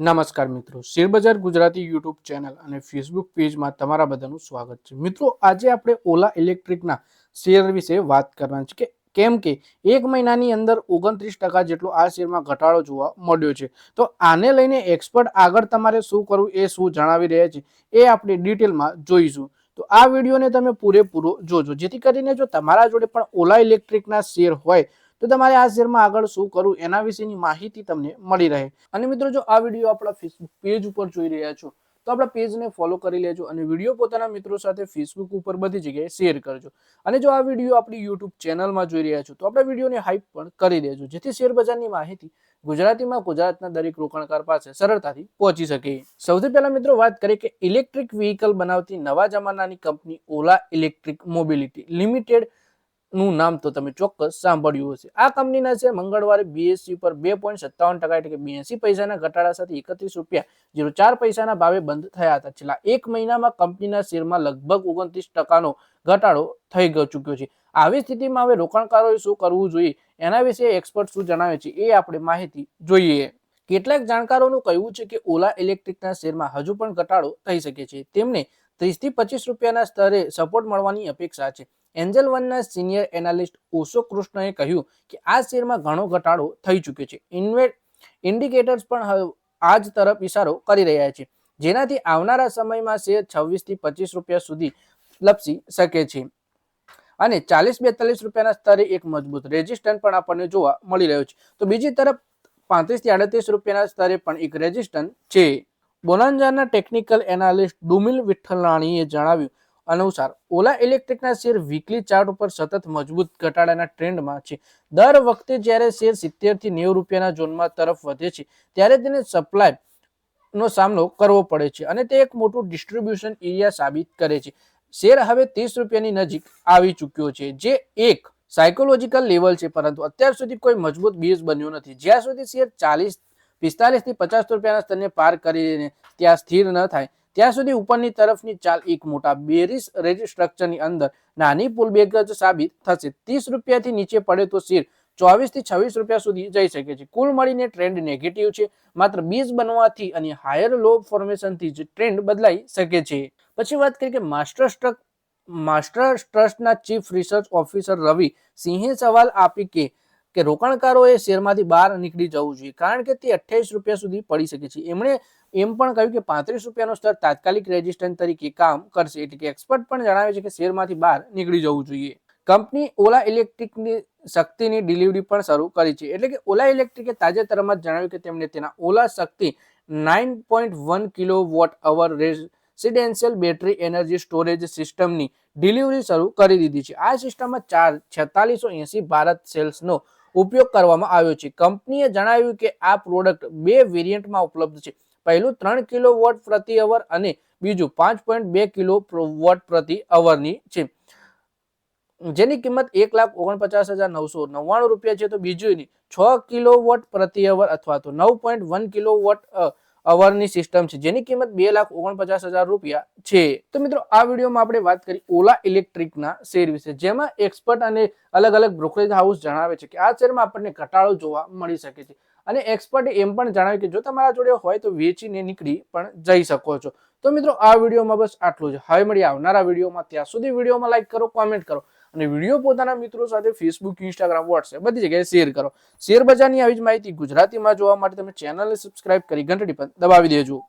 નમસ્કાર મિત્રો. શેરબજાર ગુજરાતી યુટ્યુબ ચેનલ અને ફેસબુક પેજમાં તમારા બધાનું સ્વાગત છે. મિત્રો, આજે આપણે ઓલા ઇલેક્ટ્રિકના શેર વિશે વાત કરવાની છે કે કેમ કે એક મહિનાની અંદર ઓગણત્રીસ ટકા જેટલો આ શેરમાં ઘટાડો જોવા મળ્યો છે. તો આને લઈને એક્સપર્ટ આગળ તમારે શું કરવું, એ શું જણાવી રહ્યા છે, એ આપણે ડિટેલમાં જોઈશું. તો આ વિડીયોને તમે પૂરેપૂરો જોજો. જેથી કરીને જો તમારા જોડે પણ ઓલા ઇલેક્ટ્રિકના શેર હોય તો તમારે આ શેરમાં આગળ શું કરવું એના વિશેની માહિતી તમને મળી રહે. અને મિત્રો જો આ વીડિયો આપણા ફેસબુક પેજ ઉપર જોઈ રહ્યા છો, તો આપણા પેજને ફોલો કરી લેજો અને વીડિયો પોતાના મિત્રો સાથે ફેસબુક ઉપર બધી જગ્યાએ શેર કરજો. અને જો આ વીડિયો આપણી યુટ્યુબ ચેનલમાં જોઈ રહ્યા છો, તો આપણા વિડીયોને હાઈપ પણ કરી દેજો, જેથી શેર બજારની માહિતી ગુજરાતીમાં ગુજરાતના દરેક રોકાણકાર પાસે સરળતાથી પહોંચી શકે. સૌથી પહેલા મિત્રો વાત કરીએ કે ઇલેક્ટ્રિક વ્હીકલ બનાવતી નવા જમાનાની company Ola electric mobility limited નું નામ તો તમે ચોક્કસ સાંભળ્યું હશે. આ કંપનીના શેર મંગળવારે બીએસસી પર બે પોઈન્ટ સત્તાવન ટકા એટલે કે બ્યાસી પૈસાના ઘટાડા સાથે એકત્રીસ રૂપિયા જીરો ચાર પૈસાના ભાવે બંધ થયા હતા. છેલ્લા એક મહિનામાં કંપનીના શેરમાં લગભગ ઓગણત્રીસ ટકાનો ઘટાડો થઈ ગયો ચૂક્યો છે. આવી સ્થિતિમાં હવે રોકાણકારોએ શું કરવું જોઈએ એના વિશે એક્સપર્ટ શું જણાવે છે એ આપણે માહિતી જોઈએ. કેટલાક જાણકારોનું કહેવું છે કે ઓલા ઇલેક્ટ્રિકના શેરમાં હજુ પણ ઘટાડો થઈ શકે છે. તેમને ત્રીસથી પચીસ રૂપિયાના સ્તરે સપોર્ટ મળવાની અપેક્ષા છે. એન્જલ વનના સિનિયર એનાલિસ્ટ ઓશો કૃષ્ણએ કહ્યું કે આ શેરમાં ઘણો ઘટાડો થઈ ચૂક્યો છે. ઇન્ડિકેટર્સ પણ આ જ તરફ ઇશારો કરી રહ્યા છે, જેનાથી આવનારા સમયમાં શેર છવ્વીસથી પચીસ રૂપિયા સુધી લપસી શકે છે અને ચાલીસ બેતાલીસ રૂપિયાના સ્તરે એક મજબૂત રેઝિસ્ટન્સ પણ આપણને જોવા મળી રહ્યો છે. તો બીજી તરફ પાંત્રીસથી આડત્રીસ રૂપિયાના સ્તરે પણ એક રેઝિસ્ટન્સ છે. બોલાંજાના ટેકનિકલ એનાલિસ્ટ ડુમિલ વિઠ્ઠલાણીએ જણાવ્યું અનુસાર, ઓલા ઇલેક્ટ્રિકના શેર વીકલી ચાર્ટ ઉપર સતત મજબૂત ઘટાડાના ટ્રેન્ડમાં છે. દર વખતે જ્યારે શેર સિત્તેરથી નેવું રૂપિયાના ઝોનમાં તરફ વધે છે, ત્યારે તેને સપ્લાય નો સામનો કરવો પડે છે અને તે એક મોટું ડિસ્ટ્રીબ્યુશન એરિયા સાબિત કરે છે. શેર હવે ત્રીસ રૂપિયાની નજીક આવી ચૂક્યો છે, જે એક સાયકોલોજીકલ લેવલ છે, પરંતુ અત્યાર સુધી કોઈ મજબૂત બેઝ બન્યો નથી. જ્યાં સુધી શેર ચાલીસ પિસ્તાલીસથી પચાસ રૂપિયાના સ્તરને પાર કરીને ત્યાં સ્થિર ન થાય ત્યાં સુધી ઉપરની તરફની ચાલ એક મોટા બેરિસ સ્ટ્રક્ચરની અંદર નાની પુલબેક જ સાબિત થશે. ત્રીસ રૂપિયાથી નીચે પડે તો શેર ચોવીસથી છવ્વીસ રૂપિયા સુધી જઈ શકે છે. કુલ મળીને ટ્રેન્ડ નેગેટિવ છે. માત્ર બીજ બનવાથી અને હાયર લો ફોર્મેશનથી જ ટ્રેન્ડ બદલાઈ શકે છે. પછી વાત કરીએ કે માસ્ટર સ્ટ્રક માસ્ટર ટ્રસ્ટના ચીફ રિસર્ચ ઓફિસર રવિ સિંહે સવાલ આપી કે કે રોકાણકારોએ શેરમાંથી બહાર નીકળી જવું જોઈએ. કારણ કે તે અઠ્યાવીસ રૂપિયા સુધી પડી શકે છે. એમણે એમ પણ કહ્યું કે પાંત્રીસ રૂપિયાનો સ્તર તાત્કાલિક રેઝિસ્ટન્સ તરીકે કામ કરશે એટલે કે એક્સપર્ટ પણ જણાવે છે કે શેરમાંથી બહાર નીકળી જવું જોઈએ. કંપની ઓલા ઇલેક્ટ્રિકની શક્તિની ડિલિવરી પણ શરૂ કરી છે. એટલે કે ઓલા ઇલેક્ટ્રિકે તાજેતરમાં જણાવ્યું કે તેમણે તેના Ola Shakti nine point one kilo watt hour residential battery energy storage સિસ્ટમની ડિલિવરી શરૂ કરી દીધી છે. આ સિસ્ટમમાં ચાર છેતાલીસો એસી ભારત સેલ્સનો ઉપયોગ કરવામાં આવ્યો છે. કંપનીએ જણાવ્યું કે આ પ્રોડક્ટ બે વેરિયન્ટમાં ઉપલબ્ધ છે. પહેલું ત્રણ કિલો વોટ પ્રતિ અવર અને બીજું પાંચ પોઈન્ટ બે કિલો વોટ પ્રતિ અવરની છે. જેની કિંમત એક લાખ ઓગણપચાસ હજાર નવસો નવ્વાણું રૂપિયા છે, તો બીજું છ કિલો વોટ પ્રતિ અવર અથવા તો નવ પોઈન્ટ વન કિલો વોટ અવરની સિસ્ટમ છે. જેની કિંમત બે લાખ ઓગણપચાસ હજાર રૂપિયા છે. તો મિત્રો, આ વિડીયોમાં આપણે વાત કરી ઓલા ઇલેક્ટ્રિકના શેર વિશે, જેમાં એક્સપર્ટ અને અલગ અલગ બ્રોકરેજ હાઉસ જણાવે છે કે આ શેરમાં આપણને ઘટાડો જોવા મળી શકે છે. અને એક્સપર્ટે એમ પણ જણાવ્યું કે જો તમારા જોડે હોય તો વેચીને નીકળી પણ જઈ શકો છો. તો મિત્રો, આ વિડીયોમાં બસ આટલું જ. હવે મળી આવનારા વિડીયોમાં. ત્યાં સુધી વિડીયોમાં લાઈક કરો કોમેન્ટ કરો અને વીડિયો પોતાના મિત્રો સાથે ફેસબુક ઇન્સ્ટાગ્રામ વોટ્સએપ બધી જગ્યાએ શેર કરો. શેર બજારની આવી જ માહિતી ગુજરાતીમાં જોવા માટે તમે ચેનલને સબસ્ક્રાઇબ કરી ઘંટડી પણ દબાવી દેજો.